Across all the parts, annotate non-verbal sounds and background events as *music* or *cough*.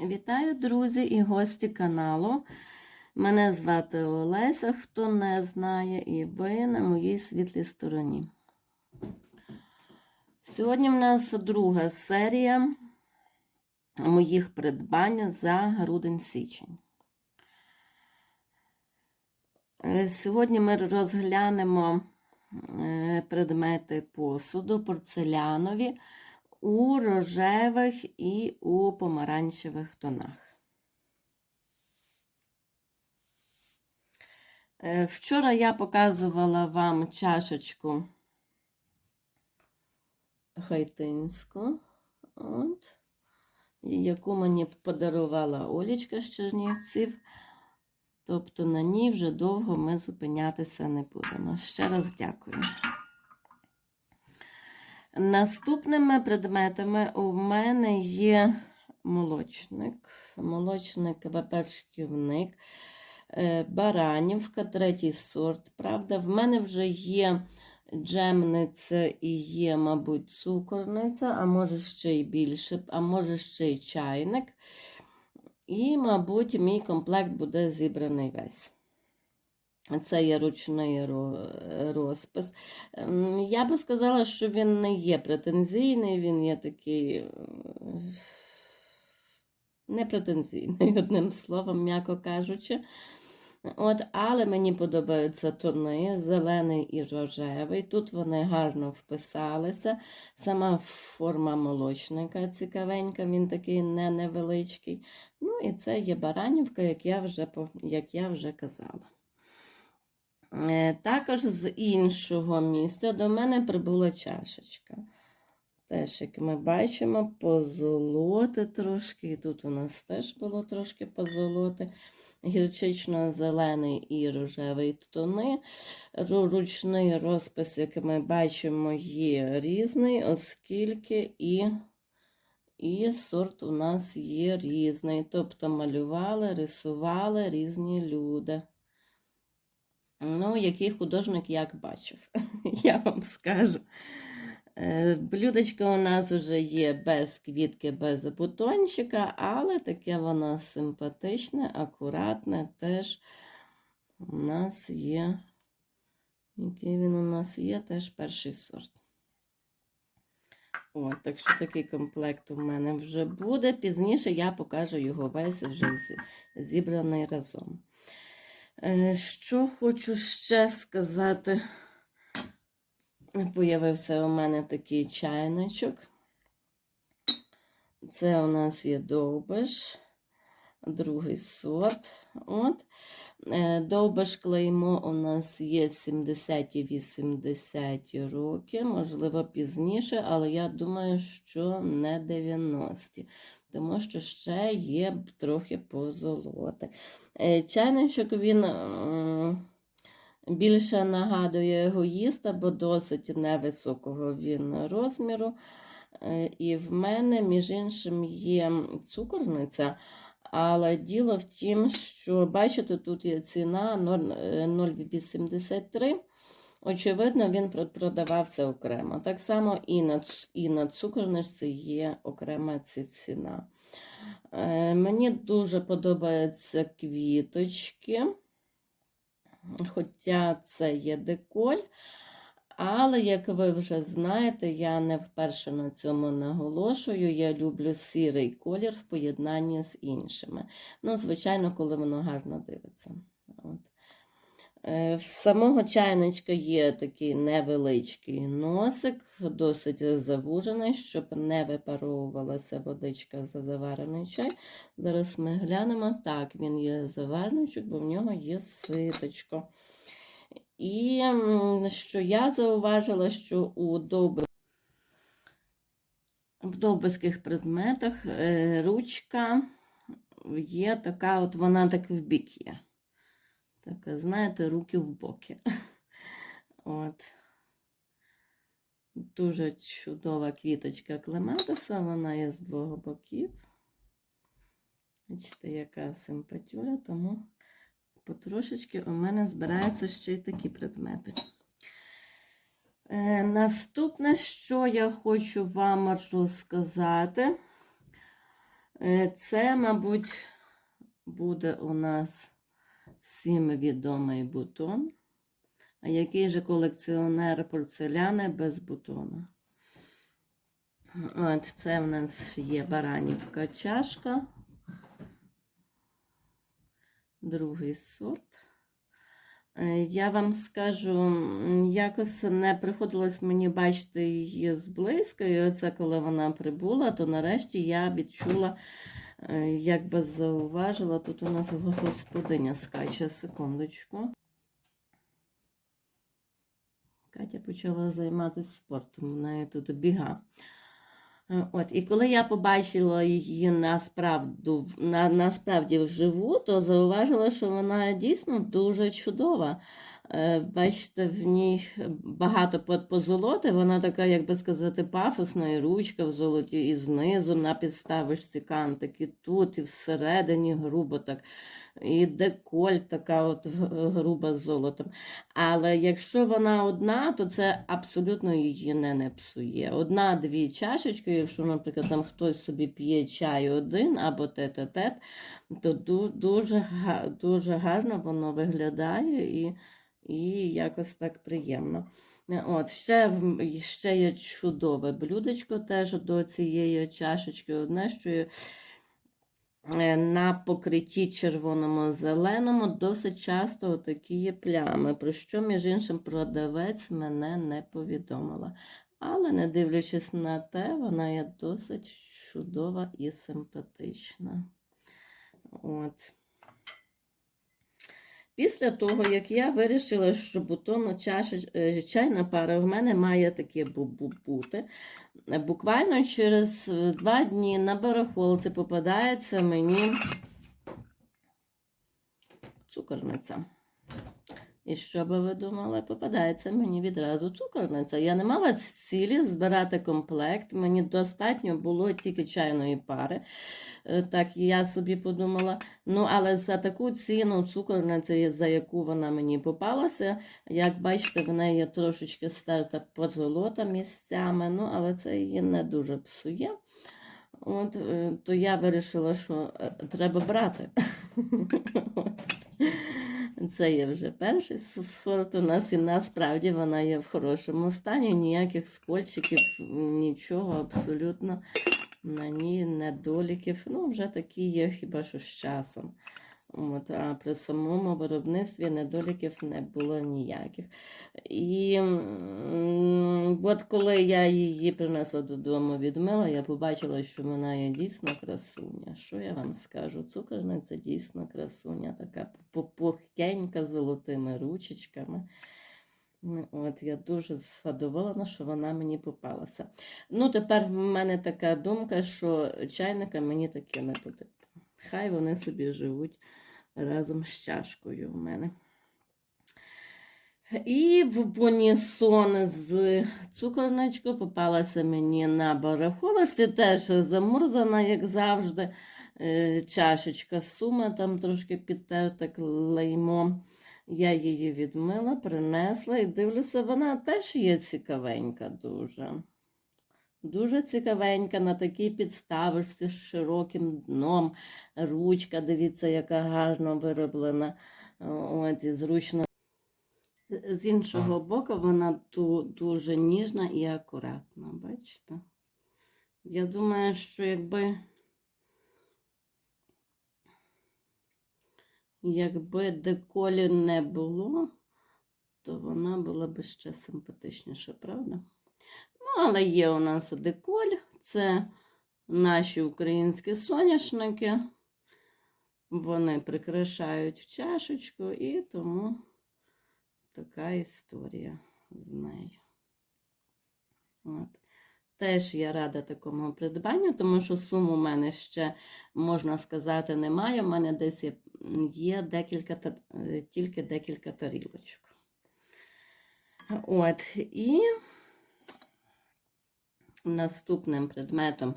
Вітаю, друзі і гості каналу. Мене звати Олеся, хто не знає, і ви на моїй світлій стороні. Сьогодні в нас друга серія моїх придбань за грудень-січень. Е, Сьогодні ми розглянемо е, предмети посуду порцелянові у рожевих і у помаранчевих тонах. Е, Вчора я показувала вам чашечку хайтинську, от, яку мені подарувала Олічка з Чернівців. Тобто на ній вже довго ми зупинятися не будемо. Ще раз дякую. Наступними предметами у мене є молочник, молочник вапечківник, баранівка, третій сорт. Правда, в мене вже є джемниця і є, мабуть, цукорниця, а може ще й більше, а може ще й чайник. І, мабуть, мій комплект буде зібраний весь. Це є ручний розпис. Я би сказала, що він не є претензійний, він є такий непретензійний, *laughs* одним словом, м'яко кажучи. От, Але мені подобаються тони, зелений і рожевий. Тут вони гарно вписалися. Сама форма молочника цікавенька, він такий не невеличкий. Ну і це є баранівка, як я вже, як я вже казала. Також з іншого місця до мене прибула чашечка. Теж, як ми бачимо, позолоти трошки. І тут у нас теж було трошки позолоти. Гірчично-зелений і рожевий тони. Ручний розпис, як ми бачимо, є різний, оскільки і і сорт у нас є різний. Тобто малювали, рисували різні люди. Ну, який художник як бачив, *laughs* я вам скажу. Блюдечко у нас вже є без квітки, без бутончика, але таке воно симпатичне, акуратне, теж у нас є, який він у нас є, теж перший сорт. О, так що такий комплект у мене вже буде. Пізніше я покажу його весь вже зібраний разом. Що хочу ще сказати, появився у мене такий чайничок. Це у нас є довбиш, другий сорт. От. Довбиш клеймо у нас є 70-80 роки, можливо, пізніше, але я думаю, що не 90 тому що ще є трохи позолоти. Чайничок він більше нагадує егоїста, бо досить невисокого він розміру. І в мене, між іншим, є цукорниця. Але діло в тім, що, бачите, тут є ціна 0,83. Очевидно, він продавався окремо. Так само і на і на цукорничці є окрема ця ціна. Е, Мені дуже подобаються квіточки, хоча це є деколь. Але, як ви вже знаєте, я не вперше на цьому наголошую. Я люблю сірий колір в поєднанні з іншими. Ну, звичайно, коли воно гарно дивиться. От. В самого чайничка є такий невеличкий носик, досить завужений, щоб не випаровувалася водичка за заварений чай. Зараз ми глянемо. Так, він є заварничок, бо в нього є ситочко. І що я зауважила, що у довбих, в довбиських предметах е, ручка є така, от вона так в бік є. Така, знаєте, руки в боки. *laughs* От. Дуже чудова квіточка Клементиса, вона є з двох боків. Бачите, яка симпатюля, тому потрошечки у мене збираються ще й такі предмети. Е, Наступне, що я хочу вам розказати, Е, Це, мабуть, буде у нас всім відомий бутон. А який же колекціонер порцеляни без бутона? От це в нас є баранівка чашка. Другий сорт. Е, Я вам скажу, якось не приходилось мені бачити її зблизька, і оце коли вона прибула, то нарешті я відчула, як би зауважила, тут у нас господиня скаче секундочку. Катя почала займатися спортом, в неї тут біга. Е, От, і коли я побачила її насправду, на, насправді вживу, то зауважила, що вона дійсно дуже чудова. Е, Бачите, в ній багато по- позолоти, вона така, як би сказати, пафосна, і ручка в золоті, і знизу на підставочці кантик, і тут, і всередині грубо так. І деколь така от груба з золотом. Але якщо вона одна, то це абсолютно її не, не псує. Одна-дві чашечки, якщо, наприклад, там хтось собі п'є чай один або тет-а-тет, то дуже, дуже гарно воно виглядає і, і якось так приємно. Е, От, ще, ще є чудове блюдечко теж до цієї чашечки. Одне, що е, на покритті червоному зеленому досить часто такі є плями, про що, між іншим, продавець мене не повідомила. Але не дивлячись на те, вона є досить чудова і симпатична. От. Після того, як я вирішила, що бутонна чаша, е, чайна пара в мене має таке бу- бу- бути, буквально через е, два дні на барахолці попадається мені цукорниця. І що би ви думали, попадається мені відразу цукорниця. Я не мала цілі збирати комплект, мені достатньо було тільки чайної пари. Е, Так я собі подумала. Ну, але за таку ціну цукорниця, за яку вона мені попалася, як бачите, в неї є трошечки стерта позолота місцями, ну, але це її не дуже псує. От, е, то я вирішила, що е, треба брати. *laughs* Це є вже перший сорт у нас, і насправді вона є в хорошому стані, ніяких скольчиків, нічого абсолютно на ній недоліків. Ну, вже такі є хіба що з часом. От, а при самому виробництві недоліків не було ніяких. І от коли я її принесла додому, відмила, я побачила, що вона є дійсно красуня. Що я вам скажу? Цукорниця дійсно красуня, така пу- пухкенька з золотими ручечками. От я дуже задоволена, що вона мені попалася. Ну, тепер в мене така думка, що чайника мені таке не потрібно. Хай вони собі живуть разом з чашкою в мене. І в унісон з цукорничкою попалася мені на барахолочці, теж замурзана, як завжди. Е, Чашечка сума, там трошки підтерта лаймо. Я її відмила, принесла і дивлюся, вона теж є цікавенька дуже. Дуже цікавенька на такій підставочці з широким дном. Ручка, дивіться, яка гарно вироблена. От, і зручно. З іншого боку, вона ту, дуже ніжна і акуратна, бачите? Я думаю, що якби, якби деколі не було, то вона була б ще симпатичніша, правда? Але є у нас деколь, це наші українські соняшники. Вони прикрашають чашечку, і тому така історія з нею. От. Теж я рада такому придбанню, тому що сум у мене ще, можна сказати, немає. У мене десь є, є декілька, е, тільки декілька тарілочок. От, і наступним предметом,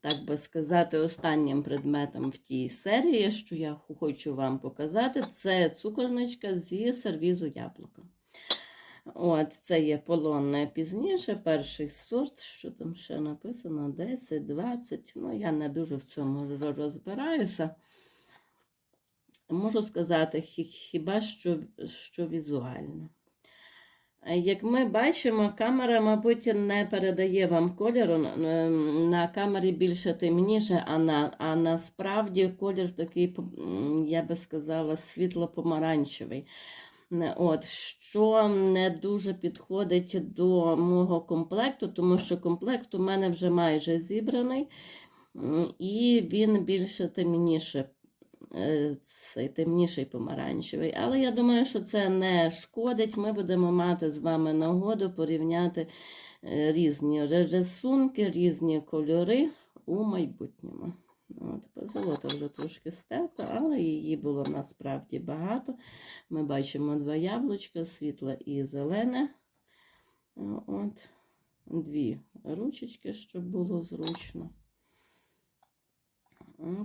так би сказати, останнім предметом в тій серії, що я хочу вам показати, це цукорничка зі сервізу яблука. От, це є полонне пізніше, перший сорт, що там ще написано, 10, 20. Ну, я не дуже в цьому розбираюся. Можу сказати, хіба що, що візуально. Е, Як ми бачимо, камера, мабуть, не передає вам кольору. На камері більше темніше, а, на, а насправді колір такий, я би сказала, світло-помаранчевий. От, що не дуже підходить до мого комплекту, тому що комплект у мене вже майже зібраний, і він більше темніше, цей темніший помаранчевий. Але я думаю, що це не шкодить. Ми будемо мати з вами нагоду порівняти е, різні рисунки, різні кольори у майбутньому. От, позолота вже трошки стерта, але її було насправді багато. Ми бачимо два яблучка, світле і зелене. От, дві ручечки, щоб було зручно.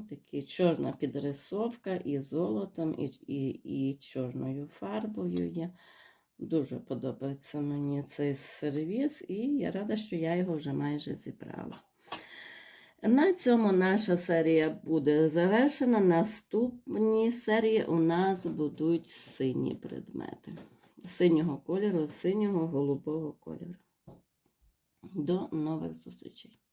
Такі чорна підрисовка і золотом, і, і, і чорною фарбою є. Дуже подобається мені цей сервіс, і я рада, що я його вже майже зібрала. На цьому наша серія буде завершена. Наступні серії у нас будуть сині предмети. Синього кольору, синього голубого кольору. До нових зустрічей!